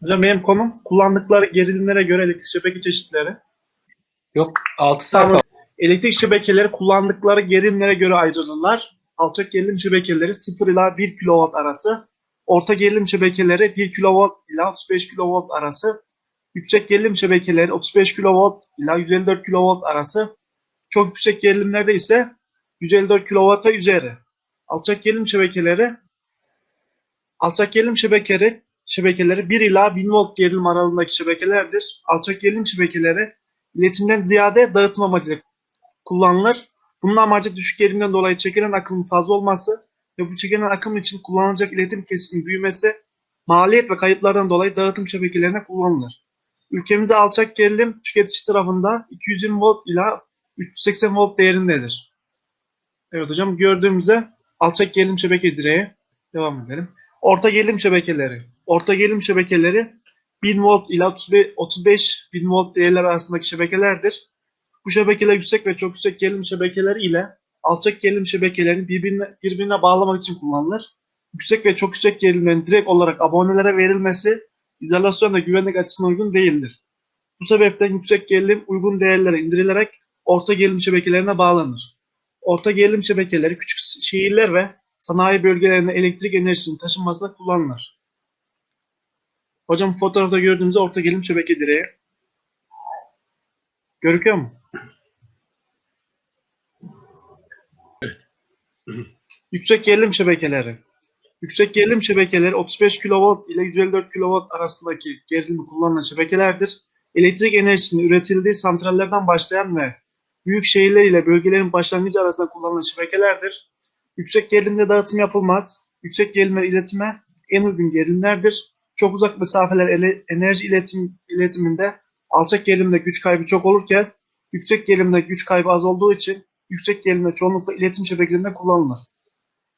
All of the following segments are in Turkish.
Hocam benim konum kullandıkları gerilimlere göre elektrik şebeke çeşitleri. Yok 6 sayfa. Tamam. Elektrik şebekeleri kullandıkları gerilimlere göre ayrılırlar. Alçak gerilim şebekeleri 0 ila 1 kW arası. Orta gerilim şebekeleri 1 kV ila 35 kV arası. Yüksek gerilim şebekeleri 35 kV ila 154 kV arası. Çok yüksek gerilimlerde ise 154 kV'a üzeri. Alçak gerilim şebekeleri alçak gerilim şebekeleri şebekeleri 1 ila 1000 volt gerilim aralığındaki şebekelerdir. Alçak gerilim şebekeleri iletimden ziyade dağıtım amacıyla kullanılır. Bunun amacı düşük gerilimden dolayı çekilen akımın fazla olması ve bu çekilen akım için kullanılacak iletim kesitinin büyümesi, maliyet ve kayıplardan dolayı dağıtım şebekelerine kullanılır. Ülkemizde alçak gerilim tüketici tarafında 220 volt ila 380 volt değerindedir. Evet hocam gördüğümüzde alçak gerilim şebeke direği devam edelim. Orta gerilim şebekeleri. Orta gerilim şebekeleri 1000 volt ila 35 35 bin volt değerler arasındaki şebekelerdir. Bu şebekeler yüksek ve çok yüksek gerilim şebekeleri ile alçak gerilim şebekelerini birbirine, birbirine bağlamak için kullanılır. Yüksek ve çok yüksek gerilimlerin direkt olarak abonelere verilmesi izolasyon ve güvenlik açısından uygun değildir. Bu sebepten yüksek gerilim uygun değerlere indirilerek orta gerilim şebekelerine bağlanır. Orta gerilim şebekeleri küçük şehirler ve sanayi bölgelerine elektrik enerjisinin taşınmasında kullanılır. Hocam fotoğrafta gördüğümüz orta gerilim şebeke direği. Görüküyor mu? Yüksek gerilim şebekeleri. Yüksek gerilim şebekeleri 35 kV ile 154 kV arasındaki gerilimi kullanılan şebekelerdir. Elektrik enerjisinin üretildiği santrallerden başlayan ve büyük şehirler ile bölgelerin başlangıcı arasında kullanılan şebekelerdir. Yüksek gerilimde dağıtım yapılmaz. Yüksek gerilimler iletime en uygun gerilimlerdir. Çok uzak mesafeler ele- enerji iletim, iletiminde alçak gerilimde güç kaybı çok olurken yüksek gerilimde güç kaybı az olduğu için yüksek gerilimde çoğunlukla iletim şebekelerinde kullanılır.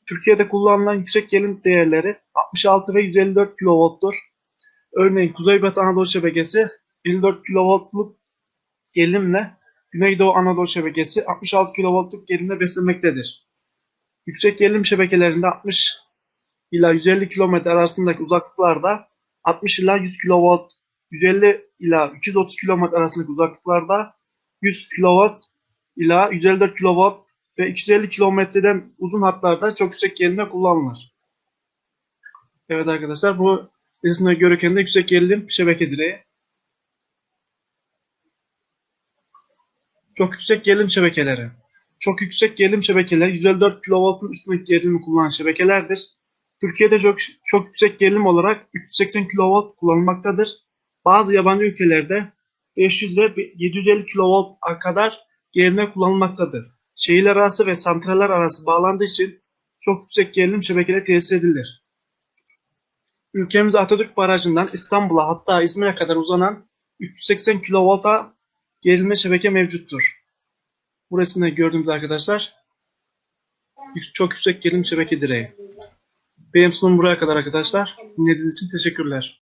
Türkiye'de kullanılan yüksek gerilim değerleri 66 ve 154 kV'dur. Örneğin Kuzeybatı Anadolu şebekesi 54 kV'luk gerilimle Güneydoğu Anadolu şebekesi 66 kV'luk gerilimle beslemektedir. Yüksek gerilim şebekelerinde 60 ila 150 km arasındaki uzaklıklarda 60 ila 100 kV, 150 ila 230 km arasındaki uzaklıklarda 100 kV ila 154 kV ve 250 kilometreden uzun hatlarda çok yüksek gerilimde kullanılır. Evet arkadaşlar bu resimde görürken de yüksek gerilim şebeke direği. Çok yüksek gerilim şebekeleri. Çok yüksek gerilim şebekeleri 154 kV'ın üstündeki gerilimi kullanan şebekelerdir. Türkiye'de çok, çok yüksek gerilim olarak 380 kV kullanılmaktadır. Bazı yabancı ülkelerde 500 ve 750 kV'a kadar gerilime kullanılmaktadır. Şehirler arası ve santraller arası bağlandığı için çok yüksek gerilim şebekeleri tesis edilir. Ülkemiz Atatürk Barajı'ndan İstanbul'a hatta İzmir'e kadar uzanan 380 kV'a gerilme şebeke mevcuttur. Bu resimde gördüğümüz arkadaşlar çok yüksek gerilim şebeke direği. Benim sunum buraya kadar arkadaşlar. Dinlediğiniz için teşekkürler.